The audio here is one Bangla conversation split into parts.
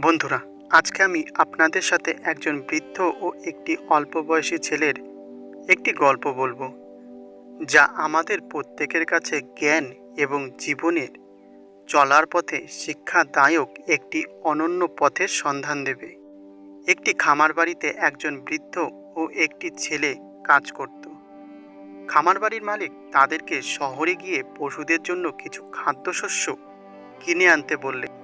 বন্ধুরা, আজকে আমি আপনাদের সাথে একজন বৃদ্ধ ও একটি অল্প বয়সী ছেলের একটি গল্প বলব, যা আমাদের প্রত্যেকের কাছে জ্ঞান এবং জীবনের চলার পথে শিক্ষাদায়ক একটি অনন্য পথের সন্ধান দেবে। একটি খামার বাড়িতে একজন বৃদ্ধ ও একটি ছেলে কাজ করত। খামার বাড়ির মালিক তাদেরকে শহরে গিয়ে পশুদের জন্য কিছু খাদ্যশস্য কিনে আনতে বললেন।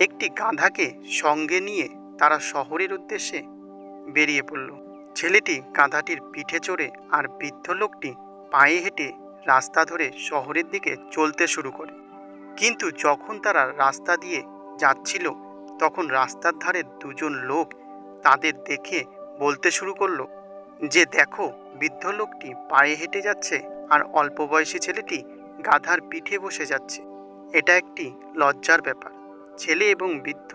একটি গাধাকে সঙ্গে নিয়ে তারা শহরের উদ্দেশ্যে বেরিয়ে পড়ল। ছেলেটি গাধাটির পিঠে চড়ে আর বৃদ্ধ লোকটি পায়ে হেঁটে রাস্তা ধরে শহরের দিকে চলতে শুরু করে। কিন্তু যখন তারা রাস্তা দিয়ে যাচ্ছিল, তখন রাস্তার ধারে দুজন লোক তাদের দেখে বলতে শুরু করল, যে দেখো, বৃদ্ধ লোকটি পায়ে হেঁটে যাচ্ছে আর অল্প বয়সী ছেলেটি গাধার পিঠে বসে যাচ্ছে। এটা একটি লজ্জার ব্যাপার। ছেলে এবং বৃদ্ধ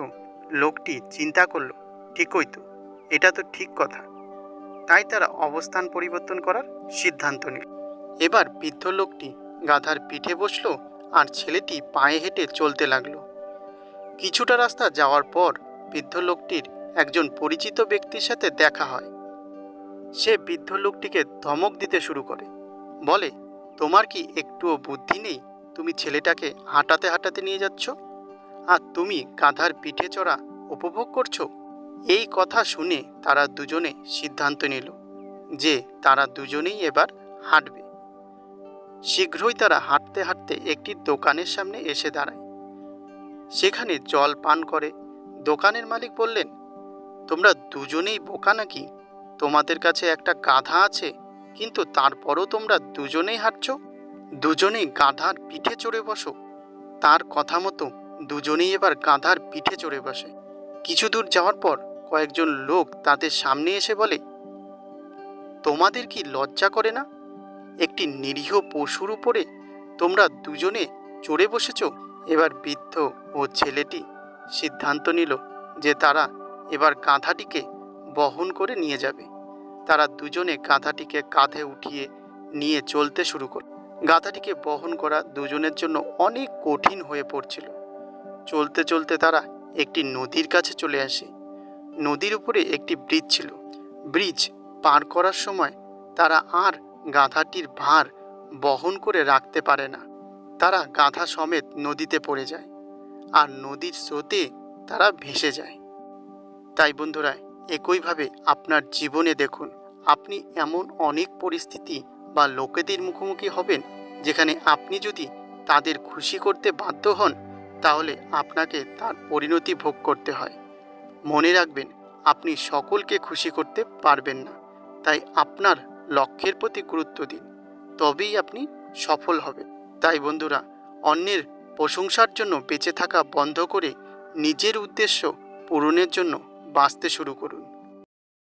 লোকটি চিন্তা করল, ঠিকই তো, এটা তো ঠিক কথা। তাই তারা অবস্থান পরিবর্তন করার সিদ্ধান্ত নিল। এবার বৃদ্ধ লোকটি গাধার পিঠে বসল আর ছেলেটি পায়ে হেঁটে চলতে লাগল। কিছুটা রাস্তা যাওয়ার পর বৃদ্ধ লোকটির একজন পরিচিত ব্যক্তির সাথে দেখা হয়। সে বৃদ্ধ লোকটিকে ধমক দিতে শুরু করে। বলে, তোমার কি একটুও বুদ্ধি নেই? তুমি ছেলেটাকে হাঁটাতে হাঁটাতে নিয়ে যাচ্ছ? আর তুমি গাধার পিঠে চড়া উপভোগ করছ? এই কথা শুনে তারা দুজনে সিদ্ধান্ত নিল যে তারা দুজনেই এবার হাঁটবে। শীঘ্রই তারা হাঁটতে হাঁটতে একটি দোকানের সামনে এসে দাঁড়ায়। সেখানে জল পান করে। দোকানের মালিক বললেন, তোমরা দুজনেই বোকা নাকি? তোমাদের কাছে একটা গাধা আছে, কিন্তু তারপরও তোমরা দুজনেই হাঁটছো? দুজনেই গাধার পিঠে চড়ে বসো। তার কথা মতো দুজনেই এবার গাধার পিঠে চড়ে বসে। কিছু দূর যাওয়ার পর কয়েকজন লোক তাদের সামনে এসে বলে, তোমাদের কি লজ্জা করে না? একটি নিরীহ পশুর উপরে তোমরা দুজনে চড়ে বসেছ? এবার বৃদ্ধ ও ছেলেটি সিদ্ধান্ত নিল যে তারা এবার গাধাটিকে বহন করে নিয়ে যাবে। তারা দুজনে গাধাটিকে কাঁধে উঠিয়ে নিয়ে চলতে শুরু করে, গাধাটিকে বহন করা দুজনের জন্য অনেক কঠিন হয়ে পড়ছিল। চলতে চলতে তারা একটি নদীর কাছে চলে আসে। নদীর উপরে একটি ব্রিজ ছিল। ব্রিজ পার করার সময় তারা আর গাধাটির ভার বহন করে রাখতে পারে না। তারা গাধা সমেত নদীতে পড়ে যায় আর নদীর স্রোতে তারা ভেসে যায়। তাই বন্ধুরা, একইভাবে আপনার জীবনে দেখুন, আপনি এমন অনেক পরিস্থিতি বা লোকেদের মুখোমুখি হবেন যেখানে আপনি যদি তাদের খুশি করতে বাধ্য হন তাহলে আপনাকে তার পরিণতি ভোগ করতে হয়। মনে রাখবেন, আপনি সকলকে খুশি করতে পারবেন না। তাই আপনার লক্ষ্যের প্রতি গুরুত্ব দিন। তবেই আপনি সফল হবেন। তাই বন্ধুরা, অন্যের প্রশংসার জন্য বেঁচে থাকা বন্ধ করে নিজের উদ্দেশ্য পূরণের জন্য বাঁচতে শুরু করুন।